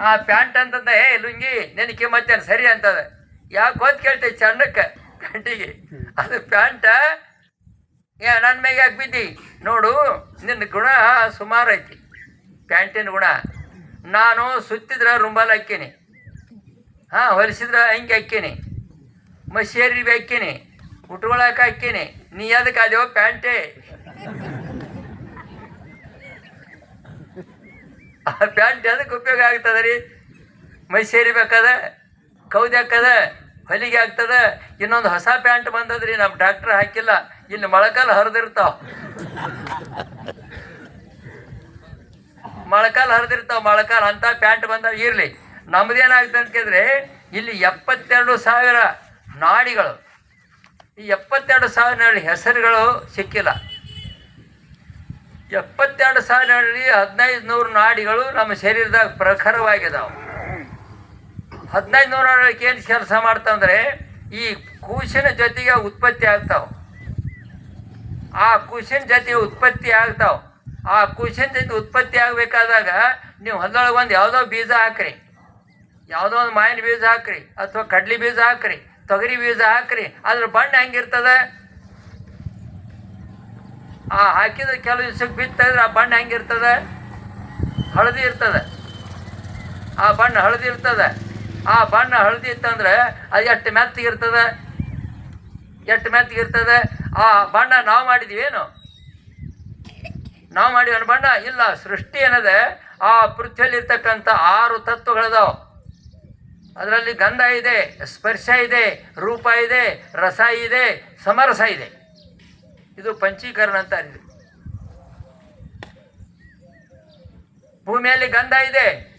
ಆ ಪ್ಯಾಂಟ್ ಅಂತಂದ, ಏ, ಲುಂಗಿ ನಿನ್ನ ಕಿಮ್ಮತ್ತೇನು ಸರಿ ಅಂತದ. ಯಾಕೆ ಗೊತ್ತು ಕೇಳ್ತೆ ಚಂಡಕ್ಕೆ ಗಂಟಿಗೆ ಅದು ಪ್ಯಾಂಟ, ಏ ನನ್ನ ಮ್ಯಾಗ ಯಾಕೆ ಬಿದ್ದಿ? ನೋಡು ನಿನ್ನ ಗುಣ ಸುಮಾರು ಐತಿ. ಪ್ಯಾಂಟಿನ ಗುಣ. ನಾನು ಸುತ್ತಿದ್ರೆ ರುಂಬಲ್ ಹಾಕೀನಿ ಹಾಂ, ಹೊಲಿಸಿದ್ರೆ ಅಂಗಿ ಹಾಕೀನಿ ಮಸೇರಿ ಹಾಕೀನಿ ಉಟ್ಕೊಳಕ್ಕೆ ಹಾಕೀನಿ ನೀ ಅದಕ್ಕೆ ಅದೇವೋ ಪ್ಯಾಂಟೇ. ಆ ಪ್ಯಾಂಟ್ ಅದಕ್ಕೆ ಉಪಯೋಗ ಆಗ್ತದೆ ರೀ? ಮೈ ಸೇರಿಬೇಕದ ಕೌದಿ ಹಾಕದ, ಹೊಲಿಗೆ ಆಗ್ತದೆ, ಇನ್ನೊಂದು ಹೊಸ ಪ್ಯಾಂಟ್ ಬಂದದ್ರಿ ನಮ್ಮ ಡಾಕ್ಟ್ರ್ ಹಾಕಿಲ್ಲ. ಇಲ್ಲಿ ಮೊಳಕಾಲ ಹರಿದಿರ್ತಾವ. ಮೊಳಕಾಲ ಹರಿದಿರ್ತಾವ, ಮೊಳಕಾಲ ಅಂತ ಪ್ಯಾಂಟ್ ಬಂದಾವ. ಇರಲಿ, ನಮ್ದೇನಾಗ್ತದೆ ಅಂತ ಕೇಳಿದ್ರೆ, ಇಲ್ಲಿ ಎಪ್ಪತ್ತೆರಡು ಸಾವಿರ ನಾಡಿಗಳು. ಈ ಎಪ್ಪತ್ತೆರಡು ಸಾವಿರ ಹೆಸರುಗಳು ಸಿಕ್ಕಿಲ್ಲ. ಎಪ್ಪತ್ತೆರಡು ಸಾವಿರದಲ್ಲಿ ಹದಿನೈದು ನೂರು ನಾಡಿಗಳು ನಮ್ಮ ಶರೀರದಾಗ ಪ್ರಖರವಾಗಿದಾವೆ. ಹದಿನೈದು ನೂರು ನಾಡಿಗೆ ಏನು ಕೆಲಸ ಮಾಡ್ತಂದ್ರೆ ಈ ಕೂಸಿನ ಜೊತೆಗೆ ಉತ್ಪತ್ತಿ ಆಗ್ತಾವೆ. ಆ ಕೂಸಿನ ಜೊತೆಗೆ ಉತ್ಪತ್ತಿ ಆಗ್ತಾವೆ. ಆ ಕೂಸಿನ ಜೊತೆ ಉತ್ಪತ್ತಿ ಆಗಬೇಕಾದಾಗ ನೀವು ಹೊಲದೊಳಗೆ ಒಂದು ಯಾವುದೋ ಬೀಜ ಹಾಕ್ರಿ. ಯಾವುದೋ ಒಂದು ಮಾವಿನ ಬೀಜ ಹಾಕ್ರಿ ಅಥವಾ ಕಡ್ಲಿ ಬೀಜ ಹಾಕ್ರಿ, ತೊಗರಿ ಬೀಜ ಹಾಕ್ರಿ, ಅದ್ರ ಬಣ್ಣ ಹೆಂಗಿರ್ತದೆ? ಆ ಹಾಕಿದ ಕೆಲವು ದಿವ್ಸಕ್ಕೆ ಬಿತ್ತಿದ್ರೆ ಆ ಬಣ್ಣ ಹೆಂಗಿರ್ತದೆ ಹಳದಿ ಇರ್ತದೆ. ಆ ಬಣ್ಣ ಹಳದಿ ಇರ್ತದೆ. ಆ ಬಣ್ಣ ಹಳದಿ ಇತ್ತಂದ್ರೆ ಅದು ಎಷ್ಟು ಮೆತ್ತಗಿರ್ತದೆ ಎಷ್ಟು ಮೆತ್ತಗಿರ್ತದೆ ಆ ಬಣ್ಣ ನಾವು ಮಾಡಿದೀವಿ ಏನು? ನಾವು ಮಾಡಿವ ಬಣ್ಣ ಇಲ್ಲ, ಸೃಷ್ಟಿ ಏನದೆ? ಆ ಪೃಥ್ವಿಯಲ್ಲಿರ್ತಕ್ಕಂಥ ಆರು ತತ್ವಗಳಿದಾವೆ. ಅದರಲ್ಲಿ ಗಂಧ ಇದೆ, ಸ್ಪರ್ಶ ಇದೆ, ರೂಪ ಇದೆ, ರಸ ಇದೆ, ಸಮರಸ ಇದೆ. ಇದು ಪಂಚೀಕರಣ ಅಂತ ಭೂಮಿಯಲ್ಲಿ ಗಂಧ ಇದೆ.